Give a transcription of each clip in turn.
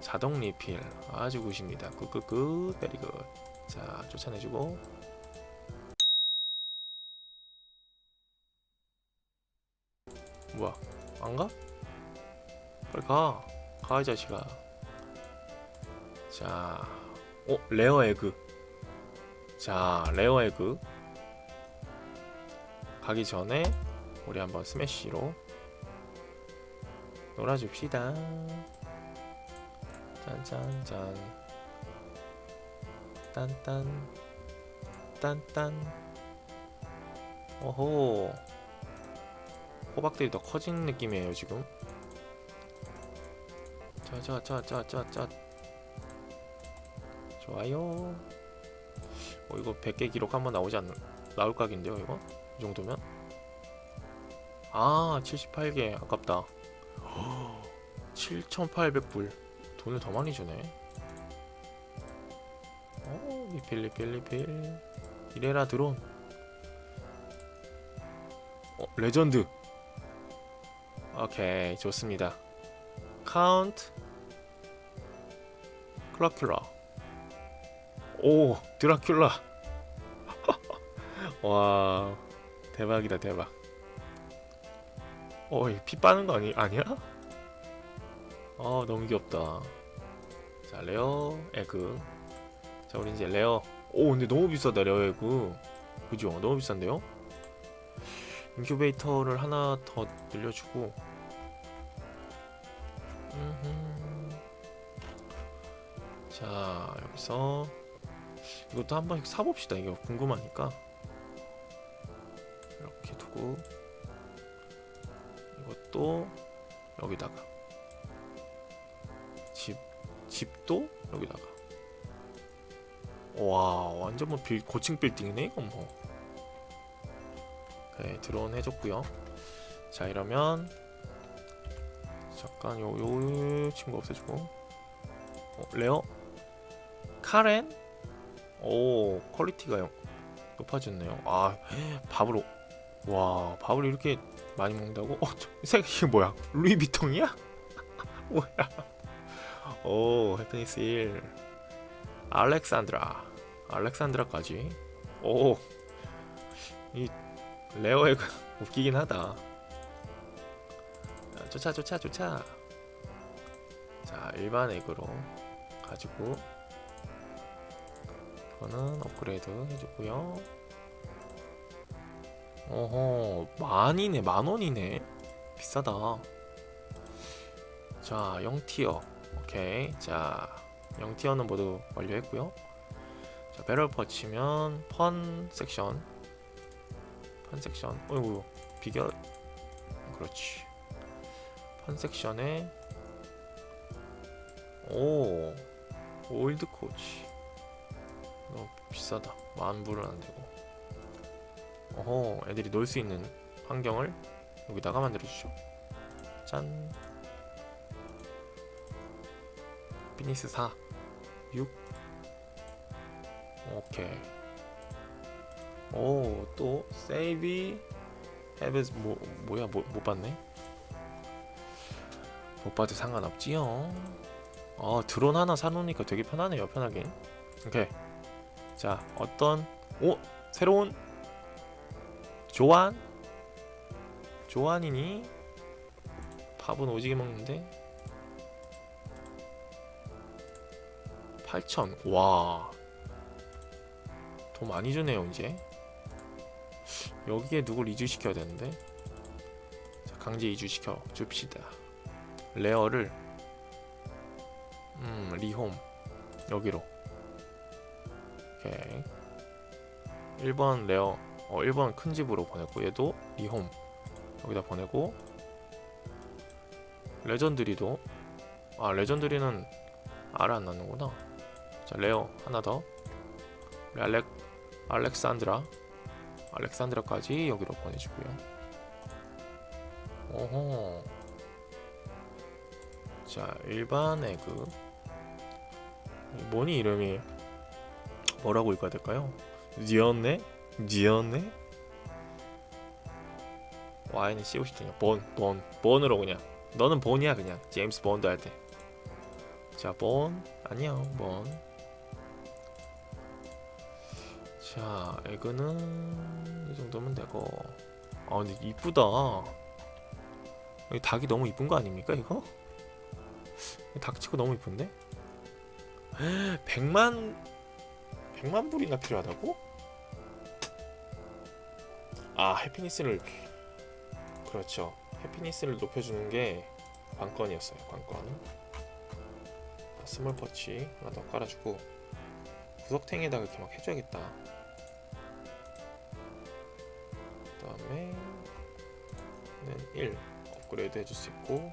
자동 리필 아주 굿입니다. 굿굿굿 베리 굿. 자 쫓아내주고 뭐야 안 가? 빨리 가. 가 이 자식아. 자, 어 레어 에그. 자 레어 에그 가기 전에 우리 한번 스매시로 놀아줍시다. 짠짠짠. 딴딴 딴딴. 오호. 호박들이 더 커진 느낌이에요 지금. 자자자자자자. 좋아요. 어 이거 100개 기록 한번 나오지 않는 나올 각인데요 이거 이 정도면 아 78개 아깝다 7,800불 돈을 더 많이 주네. 어 리필 리필 리필 이래라 드론. 어 레전드. 오케이 좋습니다. 카운트. 클라큘라. 오 드라큘라. 와 대박이다 대박. 어피 빠는 거 아니 아니야? 아 너무 귀엽다 자 레어 에그. 자 우리 이제 레어. 오 근데 너무 비싸다 레어 에그. 그죠? 너무 비싼데요? 인큐베이터를 하나 더 늘려주고. 자 여기서 이것도 한 번씩 사봅시다. 이거 궁금하니까. 이렇게 두고 이것도 여기다가. 집 집도 여기다가 와 완전 뭐 빌, 고층 빌딩이네 이건 뭐 오케이 드론 해줬고요 자 이러면 잠깐 요, 요 친구 없애주고 어, 레어 카렌 오 퀄리티가 요- 높아졌네요 아 밥으로 와 밥을 이렇게 많이 먹는다고? 어, 저, 이게 뭐야? 루이비통이야? 뭐야? 오, 해피니스 1. 알렉산드라. 알렉산드라까지. 오, 이 레어에가 웃기긴 하다. 자, 쫓아, 쫓아, 쫓아. 자, 일반 액으로 가지고 이거는 업그레이드 해주고요. 어허 만이네 만원이네 비싸다 자 0티어 오케이. 자 0티어는 모두 완료했고요. 자 배럴 퍼치면 펀 섹션. 펀 섹션. 어이구 비결? 그렇지. 펀 섹션에 오 올드 코치. 너무 비싸다. 만 불은 안 되고. 어허 애들이 놀 수 있는 환경을 여기다가 만들어주죠. 짠 피니스 4 6 오케이. 오 또 세이비 헤브스 뭐 뭐야 뭐, 못 봤네? 못 봐도 상관없지요. 어 드론 하나 사놓으니까 되게 편하네요 편하게. 오케이. 자 어떤 오 새로운 조안? 조안이니? 밥은 오지게 먹는데? 8천 와. 돈 많이 주네요, 이제. 여기에 누굴 이주시켜야 되는데? 자, 강제 이주시켜 줍시다. 레어를 음, 리홈 여기로. 오케이. 1번 레어 어 1번 큰 집으로 보냈고 얘도 리홈 여기다 보내고 레전드리도 아 레전드리는 알을 안 낳는구나 자 레어 하나 더 우리 알렉 알렉산드라 알렉산드라까지 여기로 보내주고요 오호 자 일반 에그 뭐니 이름이 뭐라고 읽어야 될까요? 지었네? 지었네? Y는 C50잖아 본, 본, 본으로 그냥 너는 본이야 그냥 제임스 본드 할때 자, 본. 안녕, 본. 자, 에그는 이 정도면 되고. 아, 근데 이쁘다. 닭이 너무 이쁜 거 아닙니까, 이거? 이 닭치고 너무 이쁜데? 100만 100만 불이나 필요하다고? 아, 해피니스를 그렇죠. 해피니스를 높여주는 게 관건이었어요. 관건. 자, 스몰 퍼치 하나 더 깔아주고 구석탱이에다가 이렇게 막 해줘야겠다. 다음에 는1 업그레이드 해줄 수 있고,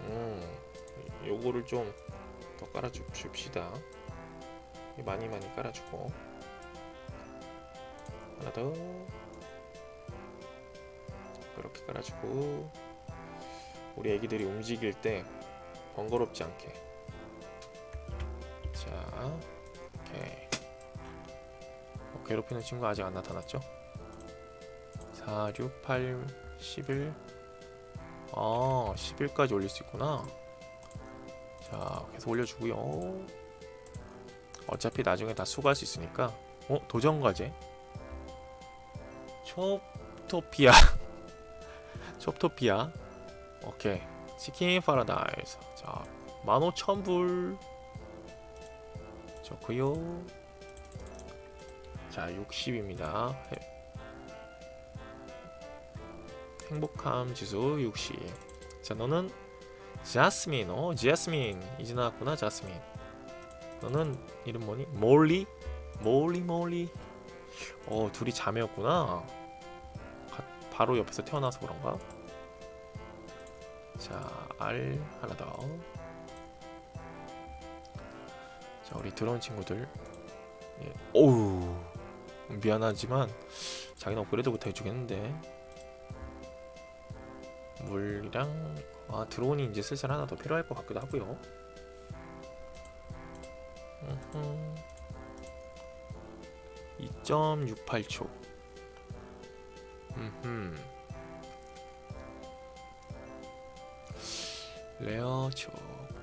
음, 요거를 좀 더 깔아줍시다. 많이 많이 깔아주고. 하나 더. 그렇게 깔아주고. 우리 애기들이 움직일 때 번거롭지 않게 괴롭히는 친구 아직 안 나타났죠? 4, 6, 8, 11 아, 10일까지 올릴 수 있구나. 자 계속 올려주고요. 어차피 나중에 다 수거할 수 있으니까. 어? 도전 과제? 숍토피아. 숍토피아. 오케이. 치킨 파라다이스. 자 15,000불. 좋고요 자 60입니다 행복함 지수 60자 너는 자스민 어 자스민 이제 나왔구나 자스민 너는 이름 뭐니? 몰리? 몰리 몰리 어 둘이 자매였구나 가- 바로 옆에서 태어나서 그런가? 자, 알 하나 더. 자, 우리 들어온 친구들. 예. 오우. 미안하지만 자기는 업그레이드 못 해주겠는데. 물이랑 아 드론이 이제 슬슬 하나 더 필요할 것 같기도 하고요. 음흠. 2.68초. 음. 레어 초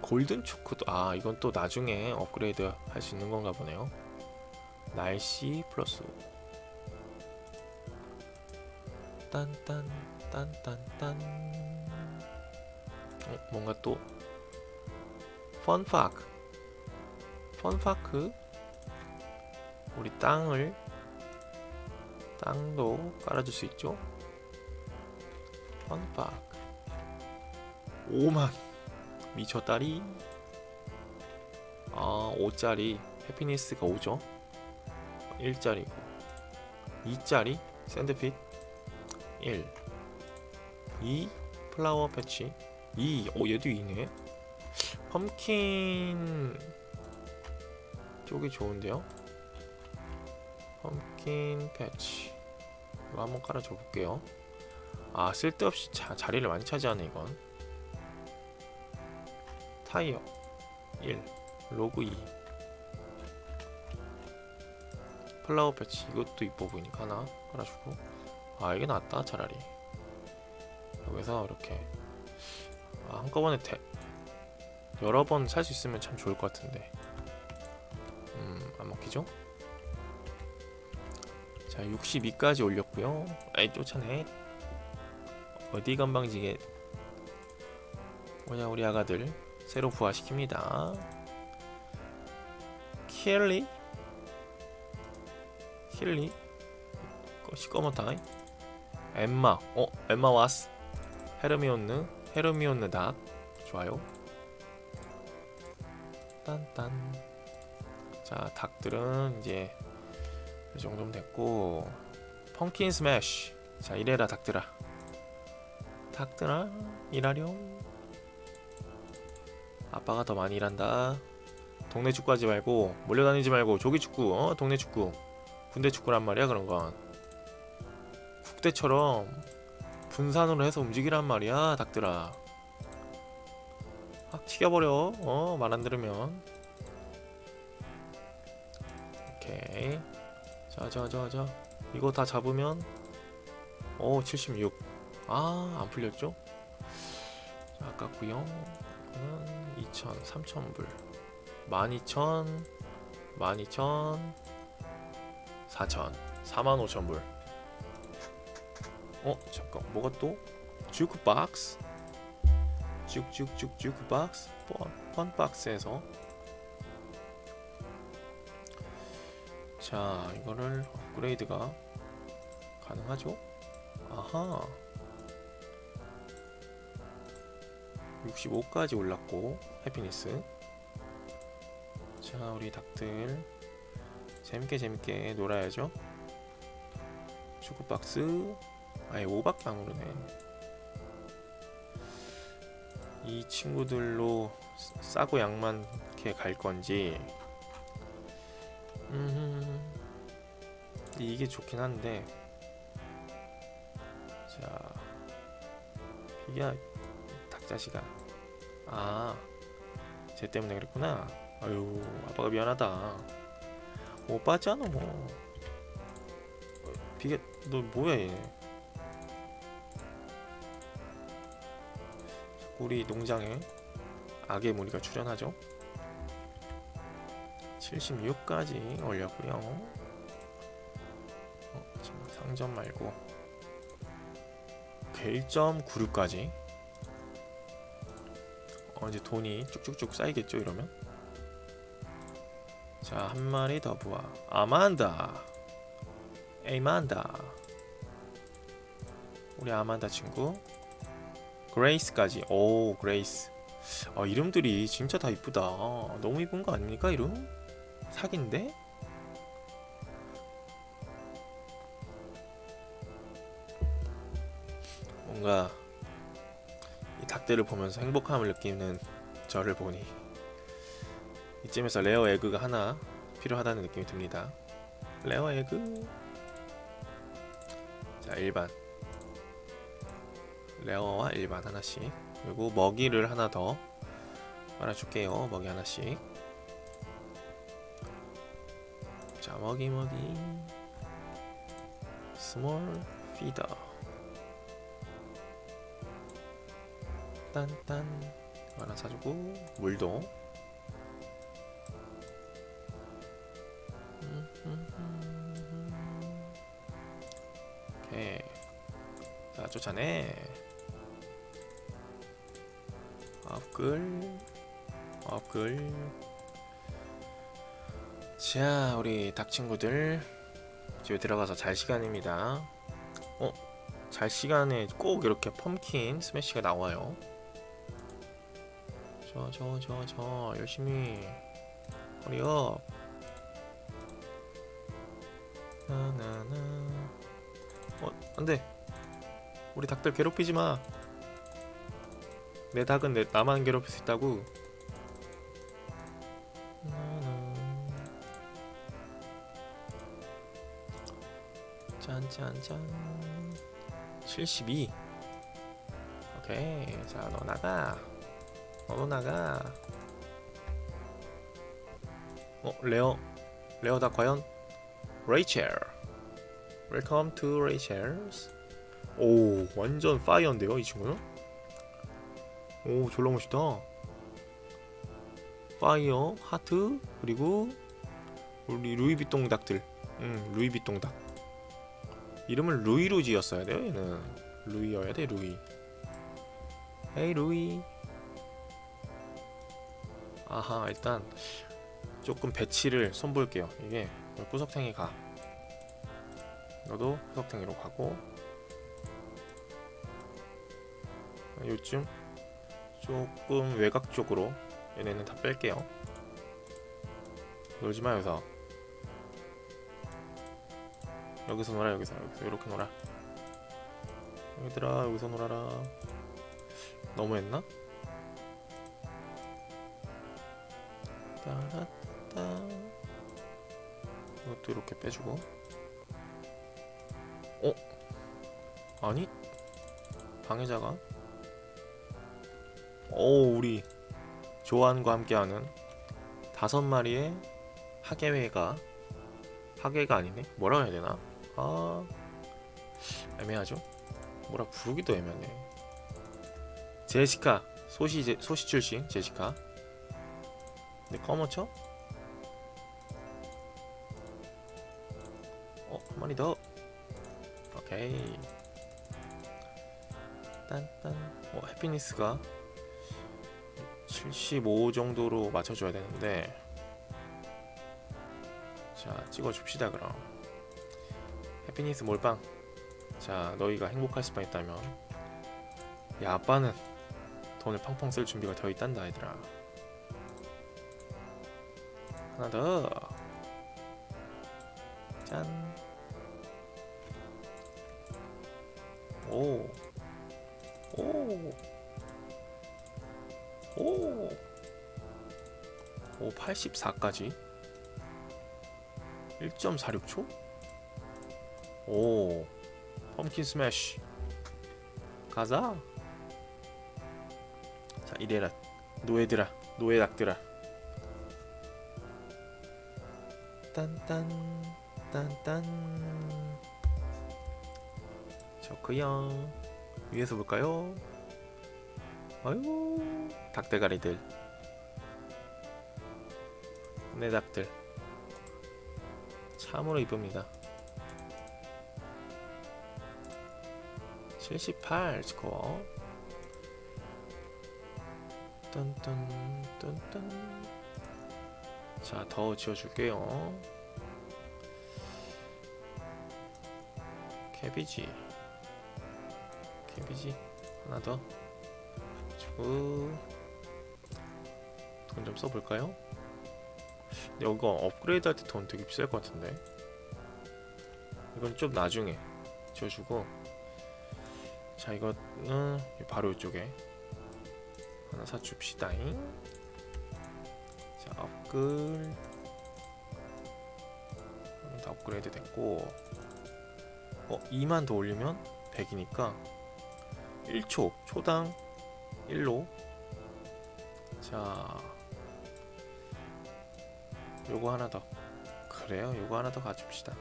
골든 초크도 아 이건 또 나중에 업그레이드 할 수 있는 건가 보네요. 날씨 플러스. 딴딴 딴딴딴. 어, 뭔가 또 펀파크 펀파크 우리 땅을 땅도 깔아줄 수 있죠? 펀파크 5만 미쳤다리. 아 5짜리. 해피니스가 5죠 1짜리고 2짜리 샌드핏 1 2 플라워 패치. 2 오, 얘도 2네. 펌킨 쪽이 좋은데요? 펌킨 패치. 이거 한번 깔아줘 볼게요. 아 쓸데없이 자, 자리를 많이 차지하네 이건. 타이어 1 로그 2 플라워 패치 이것도 이뻐 보이니까 하나 깔아주고. 아 이게 낫다 차라리. 여기서 이렇게. 아, 한꺼번에 대, 여러 번 살 수 있으면 참 좋을 것 같은데. 음안 먹히죠? 자 62까지 올렸고요. 에이 쫓아내. 어디 건방지게. 뭐냐 우리 아가들. 새로 부화시킵니다. 킬리 킬리? 시꺼멓다 엠마. 어 엠마 왔어. 헤르미온느 헤르미온느 닭 좋아요. 딴딴. 자 닭들은 이제 이 정도면 됐고 펑킨 스매시 자 이래라 닭들아. 닭들아 일하렴. 아빠가 더 많이 일한다. 동네 축구하지 말고 몰려다니지 말고 조기 축구 어 동네 축구 군대 축구란 말이야 그런 건? 국대처럼 분산으로 해서 움직이란 말이야 닭들아. 확 튀겨버려 어 말 안 들으면. 오케이. 자자자자. 이거 다 잡으면? 오76 아 안 풀렸죠? 자 아깝구요. 음, 2천, 3천 불, 12,000, 12,000, 4천, 4만 5천 불. 어 잠깐 뭐가 또? 주크박스. 쭉쭉쭉 주크박스. 펀 펀박스에서. 자 이거를 업그레이드가 가능하죠? 아하. 65까지 올랐고 해피니스 자 우리 닭들 재밌게 재밌게 놀아야죠. 축구박스? 아예 오박방으로네. 이 친구들로 싸- 싸고 양만게 갈 건지. 음 이게 좋긴 한데. 자 피기야 닭자식아 아쟤 때문에 그랬구나. 아유 아빠가 미안하다 오빠잖아 뭐. 어, 비가 너 뭐야 얘? 우리 농장에 악의 무리가 출현하죠? 76까지 올렸고요. 어, 상점 말고. 오케이 1.96까지. 어, 이제 돈이 쭉쭉쭉 쌓이겠죠 이러면 자 한 마리 더 부화 아만다. 에이만다. 우리 아만다 친구. 그레이스까지. 오 그레이스. 아 이름들이 진짜 다 이쁘다. 너무 이쁜 거 아닙니까 이름? 사기인데? 뭔가 이 닭들을 보면서 행복함을 느끼는 저를 보니 이쯤에서 레어 에그가 하나 필요하다는 느낌이 듭니다. 레어 에그. 자 일반. 레어와 일반 하나씩. 그리고 먹이를 하나 더 빨아줄게요 먹이 하나씩. 자 먹이 먹이. 스몰 피더 딴딴. 하나 사주고 물도 자 쫓아내 업글 업글. 자 우리 닭 친구들. 집에 들어가서 잘 시간입니다. 어? 잘 시간에 꼭 이렇게 펌킨 스매시가 나와요. 저 저 저 저 열심히. 허리업. 나나나. 어 안돼 우리 닭들 괴롭히지 마 내 닭은 내 나만 괴롭힐 수 있다고. 짠짠짠. 72 오케이. 자 너 나가. 너도 나가. 어 레어. 레어 다 과연? 레이첼 웰컴 투 레이첼스 오 완전 파이어인데요 이 친구는? 오 졸라 멋있다. 파이어 하트 그리고 우리 루이비통 닭들. 음 루이비통 닭. 이름을 루이로 지었어야 돼요 얘는. 루이여야 돼 루이. 헤이 루이. 아하 일단 조금 배치를 손볼게요. 이게 구석탱이 가. 너도 구석탱이로 가고 요즘 조금 외곽 쪽으로 얘네는 다 뺄게요 놀지마 여기서 여기서 놀아 여기서 여기서 이렇게 놀아 얘들아 여기서 놀아라 너무했나? 따라따 이것도 이렇게 빼주고 어? 아니? 방해자가? 오 우리 조안과 함께하는 다섯 마리의 하계회가 하계가 아니네? 뭐라 해야 되나? 아 애매하죠? 뭐라 부르기도 애매하네 제시카 소시 제, 소시 출신 제시카 근데 커머쳐? 어, 한 마리 더. 오케이. 딴딴. 어, 해피니스가 75 정도로 맞춰줘야 되는데. 자, 찍어줍시다, 그럼. 해피니스 몰빵. 자, 너희가 행복할 수만 있다면. 야, 아빠는 돈을 펑펑 쓸 준비가 되어 있단다, 얘들아. 하나 더. 짠. 오. 오. 오. 오, 84까지. 1.46초? 오. 펌킨 스매시. 가자. 자, 이래라. 노예들아. 노예닭들아. 딴딴 딴딴 좋구요 위에서 볼까요? 아유 닭대가리들 내 닭들 참으로 이쁩니다 78 스코어 딴딴 딴딴 자, 더 지어줄게요. 캐비지. 캐비지. 하나 더. 주고. 돈 좀 써볼까요? 이거 업그레이드 할 때 돈 되게 비쌀 것 같은데. 이건 좀 나중에 지어주고. 자, 이거는 바로 이쪽에 하나 사줍시다잉. 자 업글 다 업그레이드 됐고 어 2만 더 올리면 100이니까 1초 초당 1로 자 요거 하나 더. 그래요? 요거 하나 더 가줍시다.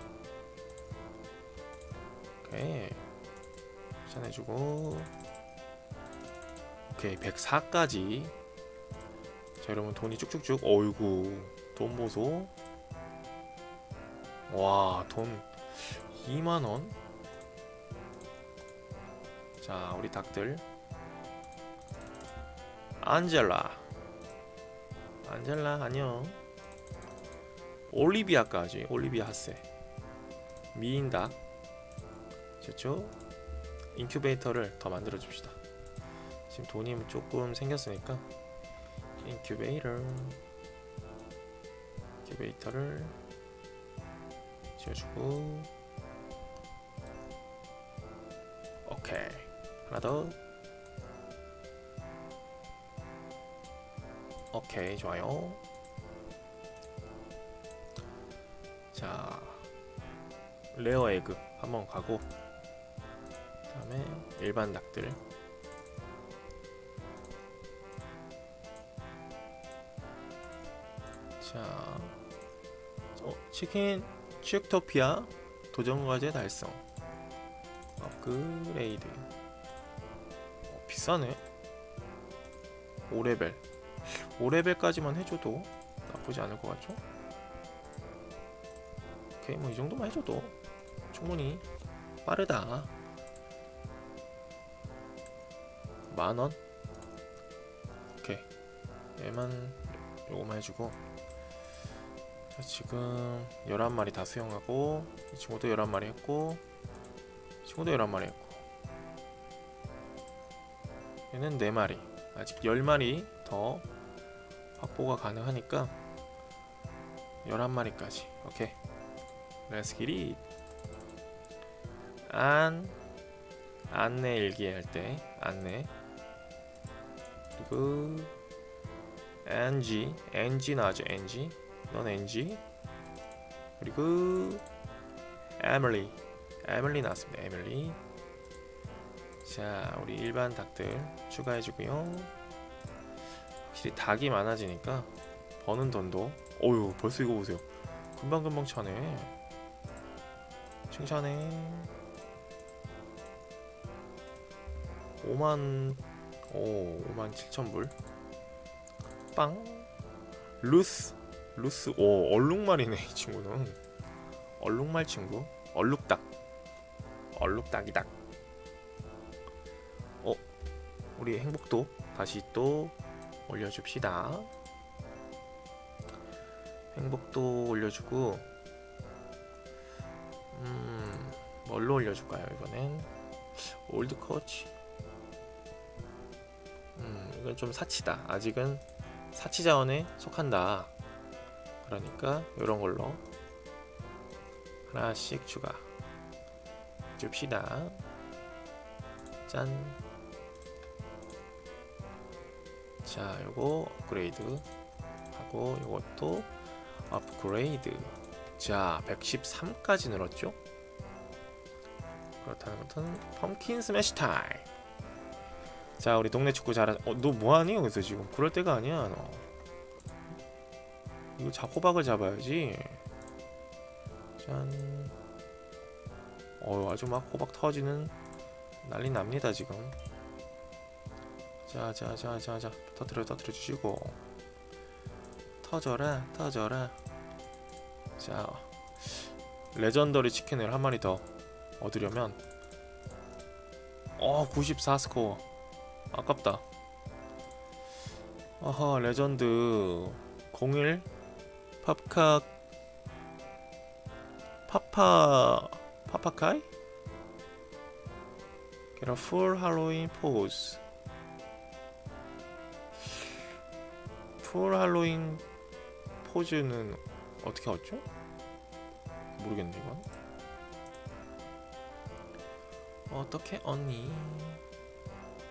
오케이. 추천해주고. 오케이 104까지. 자 여러분 돈이 쭉쭉쭉. 어이구 돈 보소. 와 돈 2만원? 자 우리 닭들. 안젤라. 안젤라 안녕 올리비아까지 올리비아 핫세. 미인닭 좋죠? 인큐베이터를 더 만들어 줍시다. 지금 돈이 조금 생겼으니까 인큐베이터. 인큐베이터를 지어주고. 오케이. 하나 더. 오케이 좋아요 자 레어 에그 한번 가고 그다음에 일반 닭들 자, 어, 치킨 치크토피아 도전 과제 달성. 업그레이드. 어, 비싸네. 5레벨. 5레벨까지만 해줘도 나쁘지 않을 것 같죠? 오케이, 뭐 이 정도만 해줘도 충분히 빠르다. 만 원? 오케이. 얘만 요거만 해주고 자, 지금 11마리 다 수영하고 이 친구도 11마리 했고 이 친구도 11마리 했고 얘는 4마리 아직 10마리 더 확보가 가능하니까 11마리까지 오케이 Let's get it. 안 안내 일기 할 때 안내. 그리고 NG NG 나죠 NG 넌 NG 그리고 에밀리 에밀리 나왔습니다 에밀리 자 우리 일반 닭들 추가해주고요. 확실히 닭이 많아지니까 버는 돈도. 어유 벌써 이거 보세요. 금방금방 차네 칭찬해. 5만 오 57,000불. 빵. 루스 루스 오 얼룩말이네 이 친구는. 얼룩말 친구. 얼룩닭. 얼룩닭이 닭 어 우리 행복도 다시 또 올려줍시다. 행복도 올려주고 음 뭘로 올려줄까요 이번엔 올드 코치 음 이건 좀 사치다. 아직은 사치 자원에 속한다. 그러니까 이런 걸로 하나씩 추가. 줍시다. 짠. 자, 요거 업그레이드 하고 요것도 업그레이드. 자, 113까지 늘었죠? 그렇다는 것은 펌킨 스매시 타임. 자, 우리 동네 축구 잘하. 어, 너 뭐하니 여기서 지금? 그럴 때가 아니야, 너. 이거 잡 호박을 잡아야지. 짠. 어, 아주 막 호박 터지는 난리 납니다 지금. 자, 자, 자, 자, 자, 터트려, 터트려 주시고 터져라, 터져라. 자, 레전더리 치킨을 한 마리 더 얻으려면 어, 94 스코어. 아깝다. 아하, 레전드 01 팝카 파파 파파카이? Get a full Halloween 포즈는 어떻게 얻죠? 모르겠네 이건. 어떻게 얻니?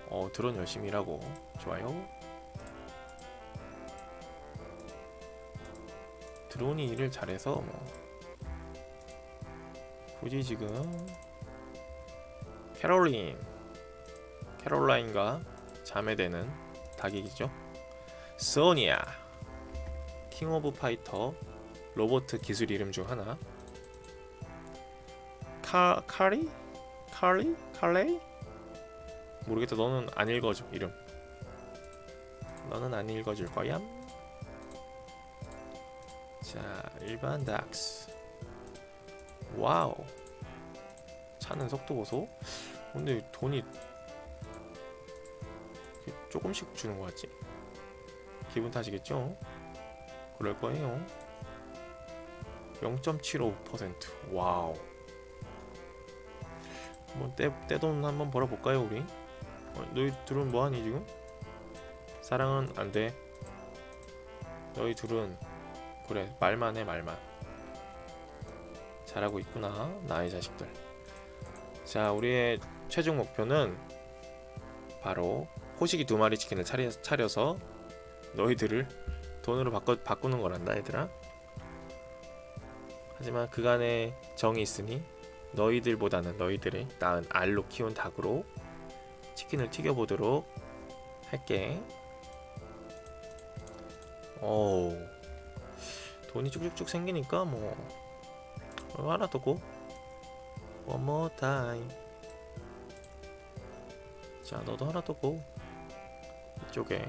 어 드론 열심히 일하고. 좋아요. 드론이 일을 잘해서 뭐. 굳이 지금 캐롤린. 캐롤라인과 자매되는 닭이죠? 소니아. 킹 오브 파이터 로봇 기술 이름 중 하나. 카 카리? 카리? 칼레이 모르겠다. 너는 안 읽어줘 이름. 너는 안 읽어줄 거야? 자 일반 닥스. 와우. 차는 속도 보소. 근데 돈이 조금씩 주는 거 같지? 기분 탓이겠죠? 그럴 거예요. 0.75% 와우. 한번 떼, 떼돈 한번 벌어볼까요 우리? 어, 너희 둘은 뭐하니 지금? 사랑은 안 돼. 너희 둘은 그래 말만 해 말만. 잘하고 있구나 나의 자식들. 자 우리의 최종 목표는 바로 호식이 두 마리 치킨을 차려, 차려서 너희들을 돈으로 바꿔, 바꾸는 거란다 얘들아 하지만 그간의 정이 있으니 너희들보다는 너희들의 낳은 알로 키운 닭으로 치킨을 튀겨보도록 할게. 오 돈이 쭉쭉쭉 생기니까 뭐 어, 하나 더고 One more time. 자 너도 하나 더고 이쪽에.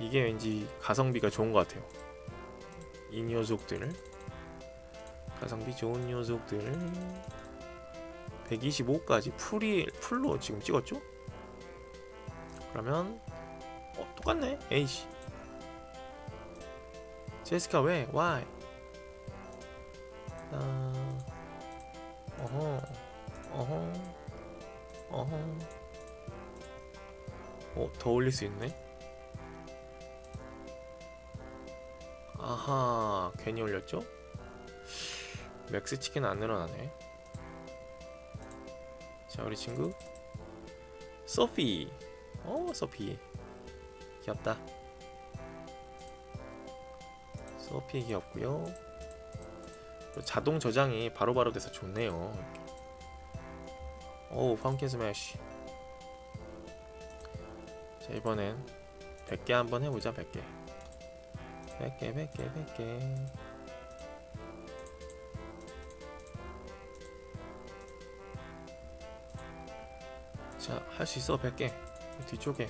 이게 왠지 가성비가 좋은 것 같아요. 이 녀석들 가성비 좋은 녀석들 125까지 풀이 풀로 지금 찍었죠? 그러면 어 똑같네. 에이씨. 제스카 왜? Why? 아, 어허, 어허, 어허. 어, 더 올릴 수 있네. 아하 괜히 올렸죠? 맥스 치킨 안 늘어나네. 자 우리 친구. 소피. 어 소피. 귀엽다. 소피 귀엽고요. 자동 저장이 바로바로 돼서 좋네요. 오 펌킨 스매시. 자 이번엔 100개 한번 해보자 100개. 100개 100개 100개 할 수 있어 100개. 뒤쪽에.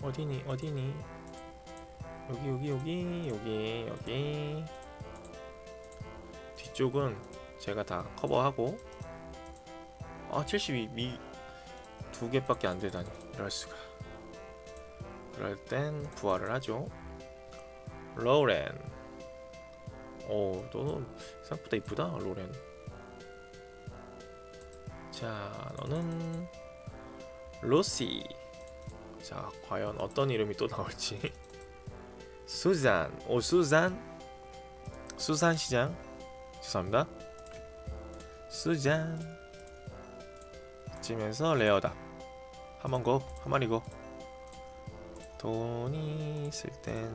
어디니 어디니? 여기 여기 여기 여기 여기. 뒤쪽은 제가 다 커버하고. 아 72미 두 개밖에 안 되다니. 이럴 수가. 그럴 땐 부활을 하죠. 로렌. 오 너는 생각보다 이쁘다 로렌 자 너는 로시. 자 과연 어떤 이름이 또 나올지. 수잔. 오 수잔? 수산 시장? 죄송합니다. 수잔. 쯤에서 레어다. 한 번 고 한 마리 고. 돈이 있을 땐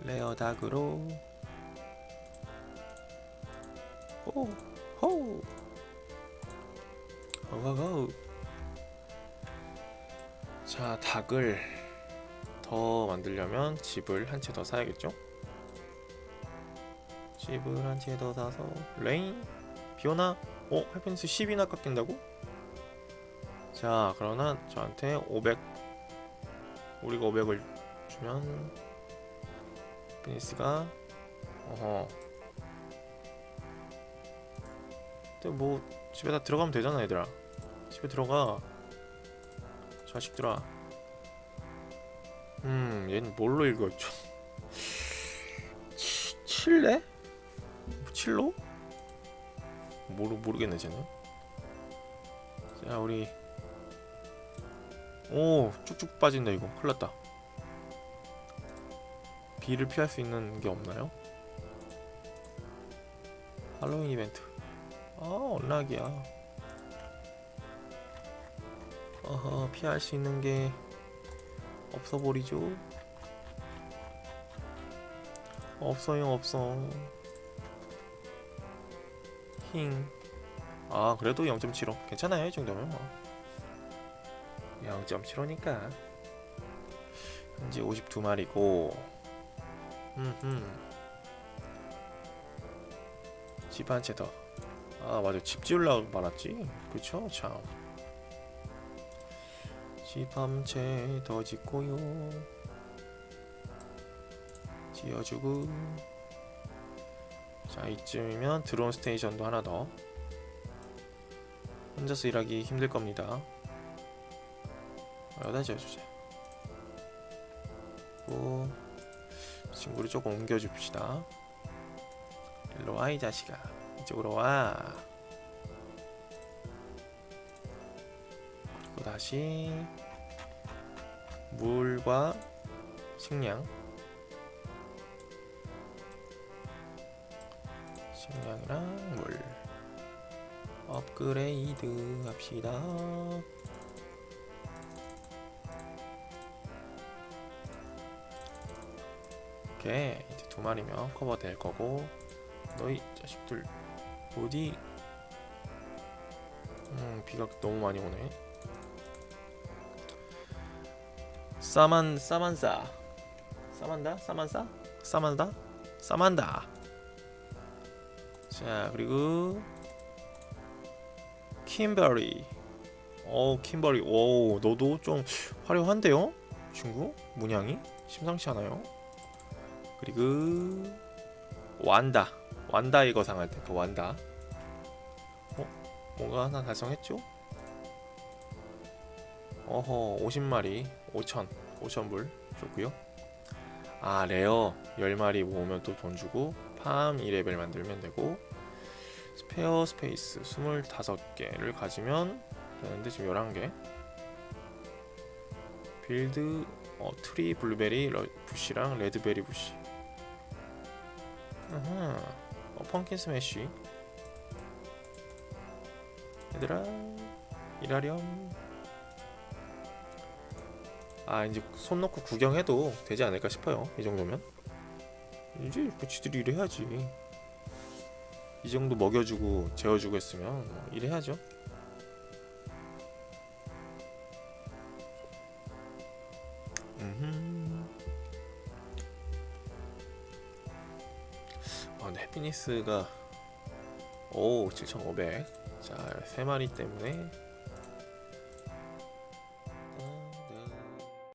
레어 닭으로. 호호 호호호 자 닭을 더 만들려면 집을 한 채 더 사야겠죠? 집을 한 채 더 사서 레인 비오나? 어? 해피니스 10이나 깎인다고? 자 그러나 저한테 500 우리가 500을 주면 해피니스가 어허 근데 뭐 집에 다 들어가면 되잖아 얘들아 집에 들어가. 자식들아. 음 얘는 뭘로 읽었죠? 치- 칠레? 칠로? 모르, 모르겠네 쟤는. 자 우리. 오 쭉쭉 빠진다 이거. 큰일났다. 비를 피할 수 있는 게 없나요? 할로윈 이벤트. 아 언락이야 어허 피할 수 있는 게 없어 버리죠. 없어요 없어. 힝 아 그래도 0.75 괜찮아요 이 정도면 뭐. 0.75니까. 현재 52마리고. 음흠 집한 채 더. 아 맞아. 집 지으려고 말았지. 그쵸? 참. 집한채더 짓고요. 지어주고. 자 이쯤이면 드론 스테이션도 하나 더. 혼자서 일하기 힘들 겁니다. 여기다 지어주자. 고 친구를 조금 옮겨줍시다. 일로 와이 자식아 이쪽으로 와 그리고 다시 물과 식량. 식량이랑 물. 업그레이드 합시다. 오케이 이제 두 마리면 커버 될 거고 너희 자식들 어디. 음 비가 너무 많이 오네 싸만 싸만싸 싸만다? 싸만싸 싸만다? 싸만다. 자 그리고 킴버리. 오 킴버리. 오 너도 좀 화려한데요? 친구? 문양이? 심상치 않아요. 그리고 완다. 완다 이거 상할 때 그 완다. 어? 뭔가 하나 달성했죠? 어허 50마리. 5천 5천불 좋고요. 아 레어 10마리 모으면 또 돈 주고 팜 2레벨 만들면 되고 스페어 스페이스 25개를 가지면 되는데 지금 11개. 빌드 어, 트리 블루베리 러, 부시랑 레드베리 부시. 어, 펑킨 스매시. 얘들아 일하렴 아 이제 손 놓고 구경해도 되지 않을까 싶어요 이 정도면 이제 그 지들이 일해야지 이 정도 먹여주고 재워주고 했으면 뭐 일해야죠. 아, 근데 해피니스가 오 7,500. 자, 세 마리 때문에